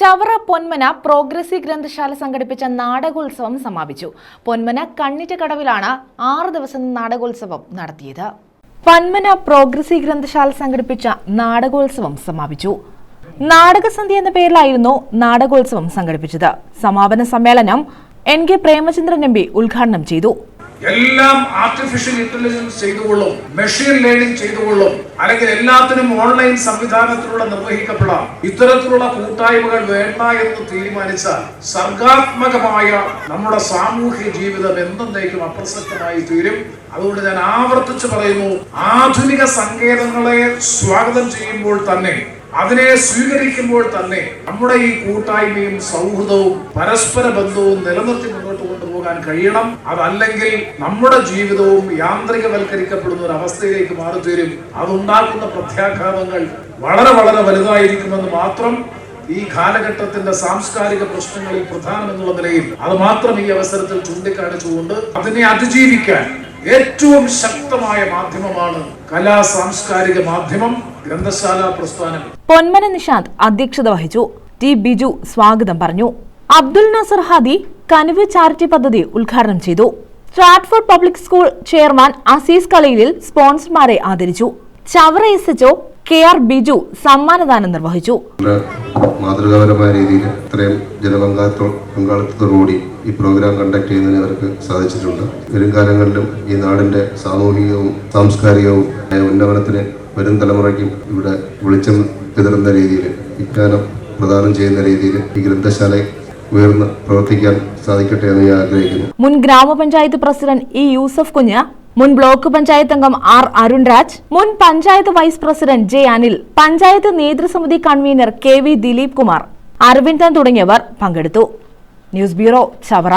Chavara Ponmana progressive ഗ്രന്ഥശാല സംഘടിപ്പിച്ച നാടകോത്സവം സമാപിച്ചു. പൊന്മന കണ്ണിറ്റക്കടവിലാണ് ആറ് ദിവസം നാടകോത്സവം നടത്തിയത്. പൊന്മന പ്രോഗ്രസീവ് ഗ്രന്ഥശാല സംഘടിപ്പിച്ച നാടകോത്സവം സമാപിച്ചു. നാടകസന്ധ്യ എന്ന പേരിലായിരുന്നു നാടകോത്സവം സംഘടിപ്പിച്ചത്. സമാപന സമ്മേളനം എൻ കെ പ്രേമചന്ദ്രൻ എം ഉദ്ഘാടനം ചെയ്തു. എല്ലാം ആർട്ടിഫിഷ്യൽ ഇന്റലിജൻസ് ചെയ്തുകൊള്ളും മെഷീൻ ലേണിംഗ് ചെയ്തുകൊള്ളും അല്ലെങ്കിൽ എല്ലാത്തിനും ഓൺലൈൻ സംവിധാനത്തിലൂടെ നിർവഹിക്കപ്പെടാം. ഇത്തരത്തിലുള്ള കൂട്ടായ്മകൾ വേണ്ട എന്ന് തീരുമാനിച്ച സർഗാത്മകമായ നമ്മുടെ സാമൂഹ്യ ജീവിതം എന്നേക്കും അപ്രസക്തമായി തീരും. അതുകൊണ്ട് ഞാൻ ആവർത്തിച്ചു പറയുന്നു ആധുനിക സങ്കേതങ്ങളെ സ്വാഗതം ചെയ്യുമ്പോൾ തന്നെ അതിനെ സ്വീകരിക്കുമ്പോൾ തന്നെ നമ്മുടെ ഈ കൂട്ടായ്മയും സൗഹൃദവും പരസ്പര ബന്ധവും നിലനിർത്തി മുന്നോട്ട് കൊണ്ടുപോകാൻ കഴിയണം. അതല്ലെങ്കിൽ നമ്മുടെ ജീവിതവും യാന്ത്രികവൽക്കരിക്കപ്പെടുന്ന ഒരു അവസ്ഥയിലേക്ക് മാറിത്തീരും. അതുണ്ടാക്കുന്ന പ്രത്യാഘാതങ്ങൾ വളരെ വളരെ വലുതായിരിക്കുമെന്ന് മാത്രം ഈ കാലഘട്ടത്തിന്റെ സാംസ്കാരിക പ്രശ്നങ്ങളിൽ പ്രധാനമെന്നുള്ള നിലയിൽ അത് മാത്രം ഈ അവസരത്തിൽ ചൂണ്ടിക്കാണിച്ചുകൊണ്ട് അതിനെ അതിജീവിക്കാൻ ഏറ്റവും ശക്തമായ മാധ്യമമാണ് കലാ സാംസ്കാരിക മാധ്യമം ഗ്രന്ഥശാല പ്രസ്ഥാനം. പൊന്മന നിഷാന്ത് അധ്യക്ഷത വഹിച്ചു. ടി ബിജു സ്വാഗതം പറഞ്ഞു. അബ്ദുൽ നസർ ഹാദി കനുവ് ചാരിറ്റി പദ്ധതി ഉദ്ഘാടനം ചെയ്തു. Stratford public school chairman Azeez കളയിലിൽ സ്പോൺസർമാരെ ആദരിച്ചു. Chavara S H O K R Biju സമ്മാനദാനം നിർവഹിച്ചു. മാതൃകാപരമായ രീതിയിൽ ഇത്രയും ജനപങ്കാളിത്തത്തോടുകൂടി പങ്കാളിത്തത്തോടുകൂടി ഈ പ്രോഗ്രാം കണ്ടക്ട് ചെയ്യുന്നതിന് അവർക്ക് സാധിച്ചിട്ടുണ്ട്. വരും കാലങ്ങളിലും ഈ നാടിന്റെ സാമൂഹികവും സാംസ്കാരികവും ഉന്നമനത്തിന് വരും തലമുറയ്ക്കും ഇവിടെ വെളിച്ചം വിതറുന്ന രീതിയിൽ വിജ്ഞാനം പ്രദാനം ചെയ്യുന്ന രീതിയിൽ ഈ ഗ്രന്ഥശാല ഉയർന്ന് പ്രവർത്തിക്കാൻ സാധിക്കട്ടെ എന്ന് ഞാൻ ആഗ്രഹിക്കുന്നു. മുൻ ഗ്രാമപഞ്ചായത്ത് പ്രസിഡന്റ് ഇ യൂസഫ് കുഞ്ഞ് മുൻ ബ്ലോക്ക് പഞ്ചായത്ത് അംഗം ആർ അരുൺരാജ് മുൻ panchayat vice president J Anil panchayat നേതൃസമിതി convener K V Dileep Kumar Aravindan തുടങ്ങിയവർ പങ്കെടുത്തു. News bureau Chavara.